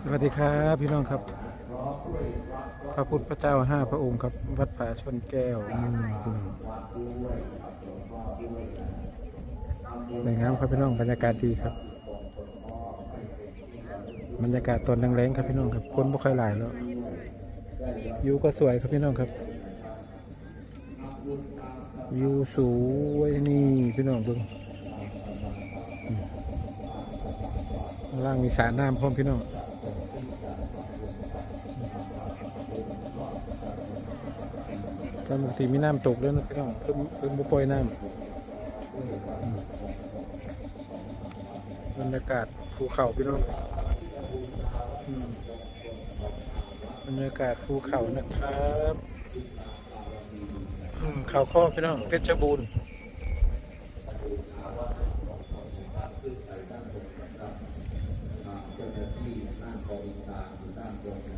สวัสดีครับพี่น้องครับ พระพุทธเจ้าห้าพระองค์ครับ วัดป่าชนแก้วอืมพี่น้องสวยงามครับพี่น้องบรรยากาศดีครับ บรรยากาศตอนแรงๆครับพี่น้องครับคนบ่ค่อยหลายแล้ววิวก็สวยครับพี่น้องครับวิวสวยนี่พี่น้องเบิ้งล่างมีสระน้ำพร้อมพี่น้อง ตอนปกติมีน้ำตกแล้วนะพี่น้องเพิ่มเพิ่มบุปอยน้ำบรรยากาศภูเขาพี่น้องอืมบรรยากาศภูเขานะครับอืมเขาข้อพี่น้องเพชรบูรณ์อืม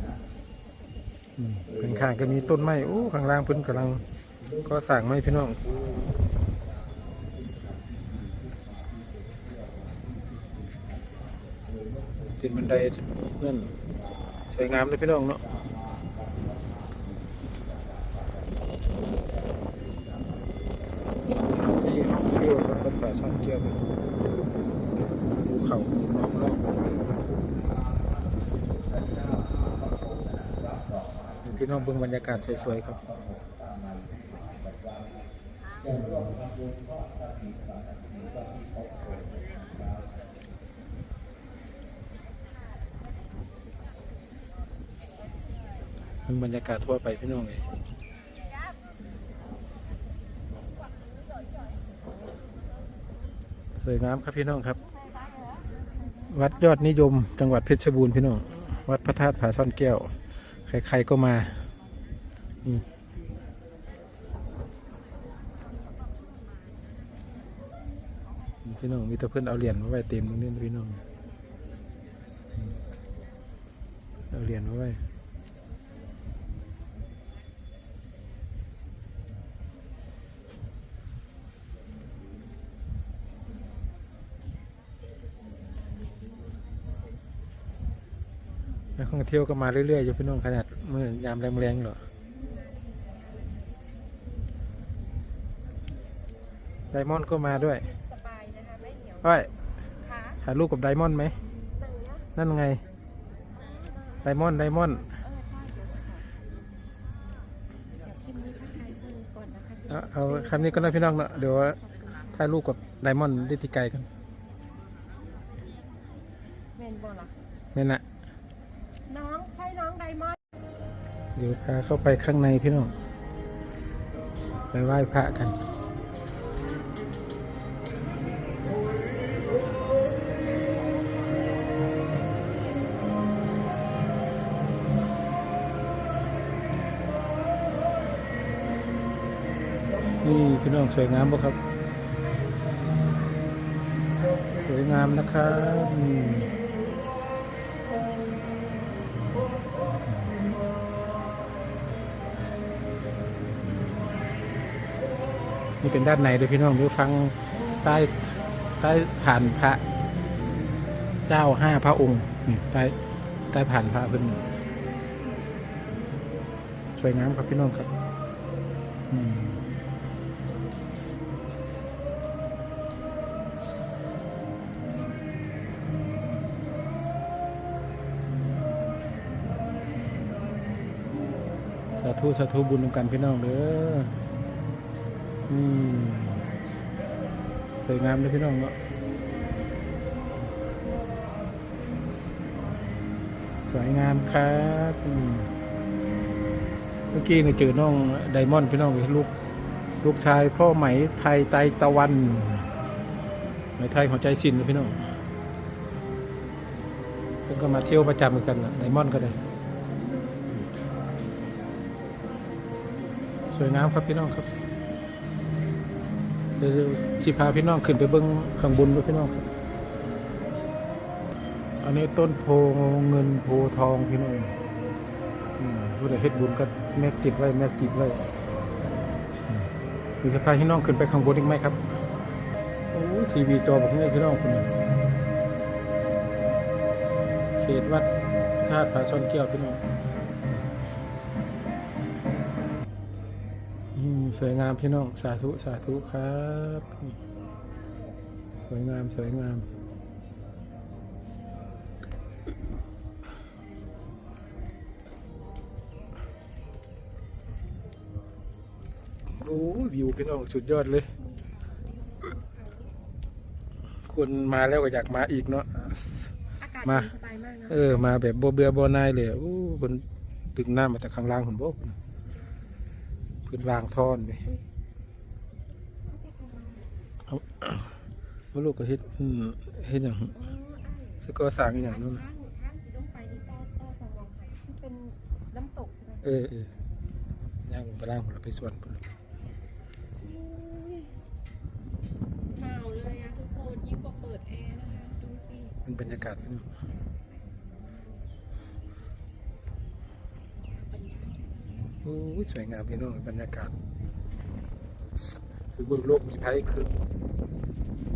ข้างก็มีต้นไม้โอ้ข้างล่างเพิ่นกำลังก็สั่งไม้พี่น้องเป็นบันไดนั่นสวยงามเลยพี่น้องเนาะที่ท่องเที่ยวครับวัดป่าซ่อนเกี่ยวเป็นภูเขาล้อมรอบ พี่น้องเบิ่งบรรยากาศสวยๆครับมันบรรยากาศทั่วไปพี่น้องเลยสวยงามครับพี่น้องครับ วัดยอดนิยมจังหวัดเพชรบูรณ์พี่น้อง วัดพระธาตุผาซ่อนแก้ว ใครๆก็มาพี่น้องมีแต่เพื่อนเอาเหรียญมาไว้เต็มตรงนี้พี่น้องเอาเหรียญมาไว้ ท่องเที่ยวก็มาเรื่อยๆอยู่พี่น้องขนาดเมื่อยามแรงๆหรอไดมอนด์ก็มาด้วยสบายนะคะไม่เหนียวอ้อยขาถ่ายรูปกับไดมอนด์ไหมหนังเนี้ยนั่นไง ไดมอนด์ไดมอนด์เออใช่เดี๋ยวค่ะเดี๋ยวกินนี้ค่ะใครดูก่อนนะคะเอาเอาคำนี้ก็ได้พี่น้องเนาะเดี๋ยวถ่ายรูปกับไดมอนด์ได้ที่ไกลกันเมนบอลล่ะนี่นนะ ดี๋ยวพาเข้าไปข้างในพี่น้อง ไปไหว้พระกันนี่พี่น้องสวยงามบ่ครับ สวยงามนะครับ นี่เป็นด้านในเลยพี่น้องเดี๋ยวฟังใต้ใต้ผ่านพระ เจ้าห้าพระองค์นี่ใต้ใต้ผ่านพระเพิ่นสวยงามครับพี่น้องครับอืมสาธุสาธุบุญกันพี่น้องเด้อ นี่สวยงามเลยพี่น้องเนาะสวยงามครับเมื่อกี้เนี่ยเจอน้องไดมอนด์พี่น้องลูกลูกชายพ่อไหมไทยไตตะวันไหมไทยหัวใจสินเลยพี่น้องเพิ่นก็มาเที่ยวประจำเหมือนกันนะไดมอนด์ก็ได้สวยงามครับพี่น้องครับ เดี๋ยวสิพาพี่น้องขึ้นไปเบิ้งข้างบนด้วยพี่น้องครับ อันนี้ต้นโพเงินโพทองพี่น้องอผู้ใดเฮ็ดบุญก็แมกติดไว้แมกติดไว้มีสะพาพี่น้องขึ้นไปข้างบนอีกไหมครับ โอ้ทีวีจอแบบนี้พี่น้องคุณเขตวัดธาตุผาซ่อนแก้วพี่น้อง สวยงามพี่น้องสาธุสาธุครับนี่สวยงามสวยงามโอ้ยวิวพี่น้องสุดยอดเลย คนมาแล้วก็อยากมาอีกเนาะอากาศมาเย็นสบายมากนะเออมาแบบบ่เบื่อบ่นายเลยโอ้เพิ่นดึงน้ำมาจากข้างล่างหุ่นบ่เพิ่นวางท่อนไปบ่ลูกก็เฮ็ดอืมเฮ็ดหยังสกอสร้างอีหยังนู่นน่ะข้างข้างที่ต้องไปนี่ก็ก็สมองที่เป็นน้ำตกใช่ไหมเออเออย่างไปล่างพุ่นละไปสวนพุ่นละหนาวเลยอะทุกคนยิ่งกว่าเปิดแอร์นะคะดูสิมันบรรยากาศพี่น้อ โอ้ยสวยงามพี่น้องบรรยากาศ คือบนโลกมีภัยคือ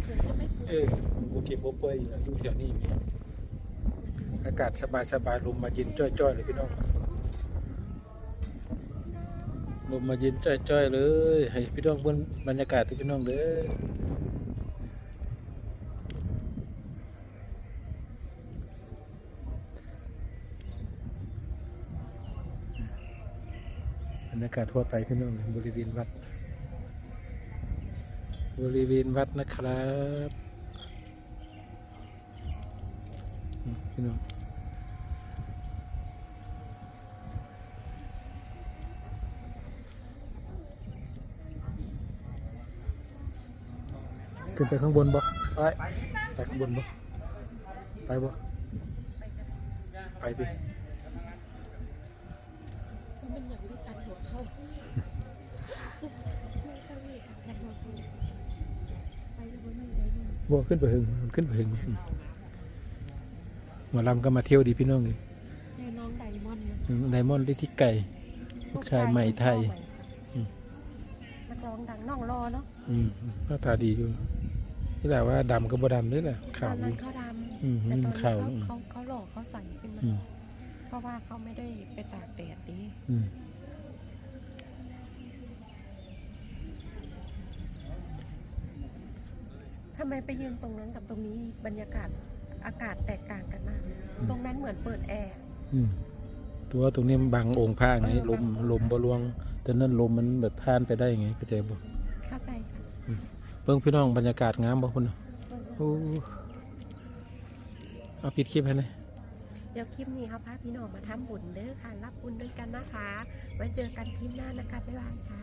เดี๋ยวจะไม่ปวดเออโอเคบ่ป่วยอยู่อยู่แถวนี้มีอากาศสบายสบายๆลมมาเย็นจ้อยๆเลยพี่น้องลมมาเย็นจ้อยๆเลย ให้พี่น้องเบิ่งบรรยากาศที่พี่น้องเด้อบรรยากาศทั่วไปพี่น้องบริเวณวัด บริเวณวัดนะครับพี่น้องขึ้นไปข้างบนบ่ไปไปข้างบนบ่ไปบ่ไปดิ มันอย่างรีบอันหัวเข้าไม่สวีทอยากมาคุยไปแล้วบ่ มีอะไรเลยบ่ขึ้นไปหึงขึ้นไปหึงอืมหมอลำก็มาเที่ยวดีพี่น้องเลยแม่น้องไดมอนด์นะอืมไดมอนด์ได้ที่ไก่ ลูกชายใหม่ไทย อืม นักร้องดังน้องรอเนาะอืมหน้าตาดีอยู่นี่แหละว่าดำก็บ่ดำนี่แหละตขาวอนอนั้นยู่ เขาดอืมำแต่ตอนนี้ขาวเขาอืมเขาเขาหล่อเขาใสขึ้นมาอืม เพราะว่าเขาไม่ได้ไปตากแดดดีอืมำไมไปยืนตรงนั้นกับตรงนี้บรรยากาศอากาศแตกต่างกันมาก ตรงนั้นเหมือนเปิดแอร์อืมตัวตรงนี้มันบังองค์พระไงเออลมบังลมบรวง แต่นั่นลมมันแบบผ่านไปได้ไงเข้าใจบ่เข้าใจค่ะเบิ่งพี่น้องบรรยากาศงามบ่คุณน่ะโอ้เอาปิดคลิปให้หน่อยเดี๋ยวคลิปนี้เขาพาพี่น้องมาทำบุญเด้อค่ะ รับบุญด้วยกันนะคะ ไว้เจอกันคลิปหน้านะคะบ๊ายบายค่ะ